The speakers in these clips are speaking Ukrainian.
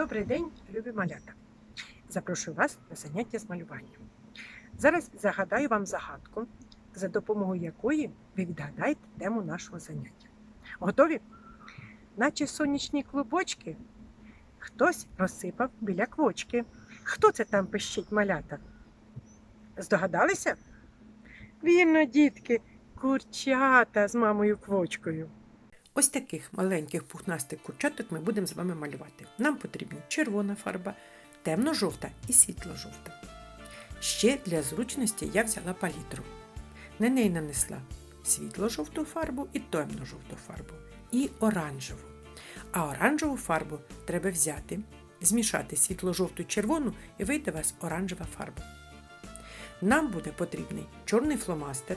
Добрий день, любі малята! Запрошую вас на заняття з малювання. Зараз загадаю вам загадку, за допомогою якої ви відгадаєте тему нашого заняття. Готові? Наче сонячні клубочки, хтось розсипав біля квочки. Хто це там пищить малята? Здогадалися? Вірно, дітки, курчата з мамою квочкою. Ось таких маленьких пухнастих курчаток ми будемо з вами малювати. Нам потрібна червона фарба, темно-жовта і світло-жовта. Ще для зручності я взяла палітру. На неї нанесла світло-жовту фарбу і темно-жовту фарбу, і оранжеву. А оранжеву фарбу треба взяти, змішати світло-жовту червону і вийде у вас оранжева фарба. Нам буде потрібний чорний фломастер,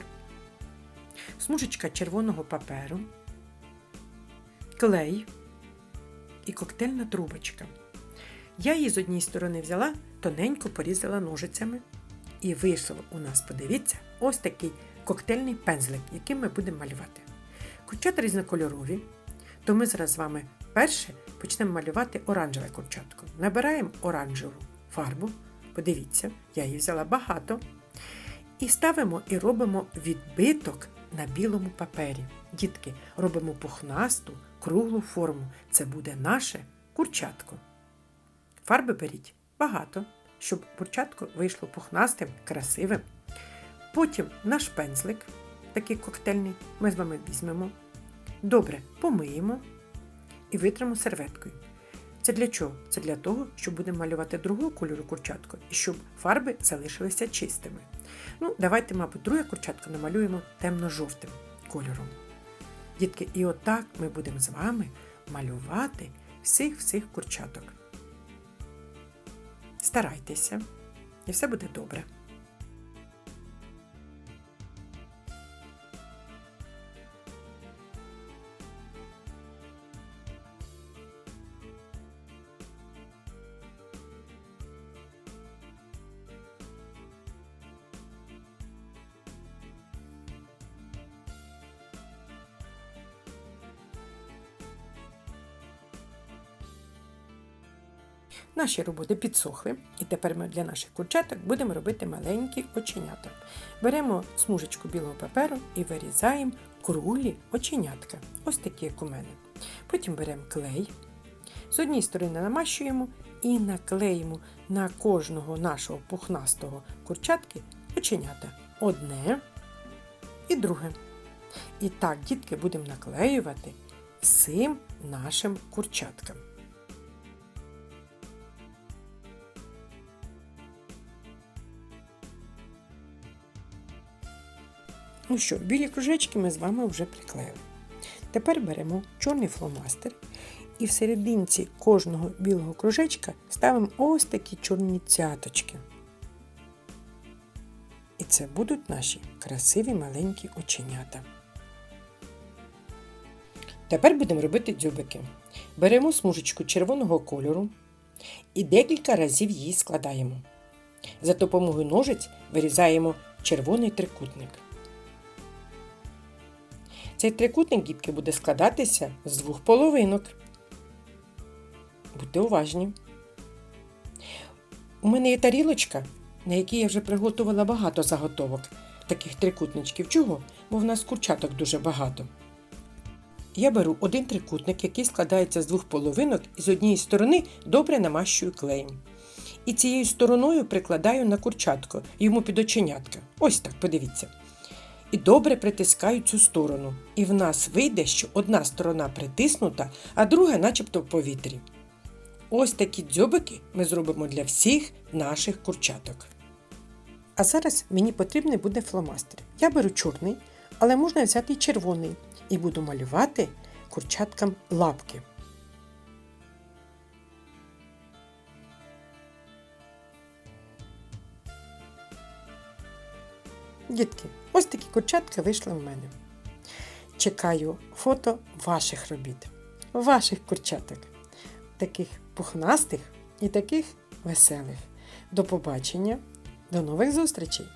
смужечка червоного паперу, клей і коктейльна трубочка. Я її з однієї сторони взяла, тоненько порізала ножицями. І вийшов у нас, подивіться, ось такий коктейльний пензлик, яким ми будемо малювати. Курчата різнокольорові, то ми зараз з вами перше почнемо малювати оранжеве курчатко. Набираємо оранжеву фарбу, подивіться, я її взяла багато. І ставимо і робимо відбиток на білому папері. Дітки, робимо пухнасту, круглу форму. Це буде наше курчатко. Фарби беріть багато, щоб курчатко вийшло пухнастим, красивим. Потім наш пензлик, такий коктейльний, ми з вами візьмемо. Добре помиємо і витримо серветкою. Це для чого? Це для того, щоб будемо малювати другого кольору курчатку і щоб фарби залишилися чистими. Ну, давайте, мабуть, друге курчатко намалюємо темно-жовтим кольором. Дітки, і отак ми будемо з вами малювати всіх-всіх курчаток. Старайтеся, і все буде добре. Наші роботи підсохли, і тепер ми для наших курчаток будемо робити маленькі оченята. Беремо смужечку білого паперу і вирізаємо круглі оченятка, ось такі, як у мене. Потім беремо клей, з однієї сторони намащуємо і наклеїмо на кожного нашого пухнастого курчатки оченята. Одне і друге. І так, дітки, будемо наклеювати всім нашим курчаткам. Ну що, білі кружечки ми з вами вже приклеїли. Тепер беремо чорний фломастер і в серединці кожного білого кружечка ставимо ось такі чорні цяточки. І це будуть наші красиві маленькі оченята. Тепер будемо робити дзьобики. Беремо смужечку червоного кольору і декілька разів її складаємо. За допомогою ножиць вирізаємо червоний трикутник. Цей трикутник дітки буде складатися з двох половинок. Будьте уважні. У мене є тарілочка, на якій я вже приготувала багато заготовок таких трикутничків. Чого? Бо в нас курчаток дуже багато. Я беру один трикутник, який складається з двох половинок, і з однієї сторони добре намащую клеєм. І цією стороною прикладаю на курчатко, йому під оченятка. Ось так, подивіться і добре притискаю цю сторону. І в нас вийде, що одна сторона притиснута, а друга начебто в повітрі. Ось такі дзьобики ми зробимо для всіх наших курчаток. А зараз мені потрібний буде фломастер. Я беру чорний, але можна взяти й червоний, і буду малювати курчаткам лапки. Дітки, ось такі курчатки вийшли в мене. Чекаю фото ваших робіт, ваших курчаток, таких пухнастих і таких веселих. До побачення, до нових зустрічей!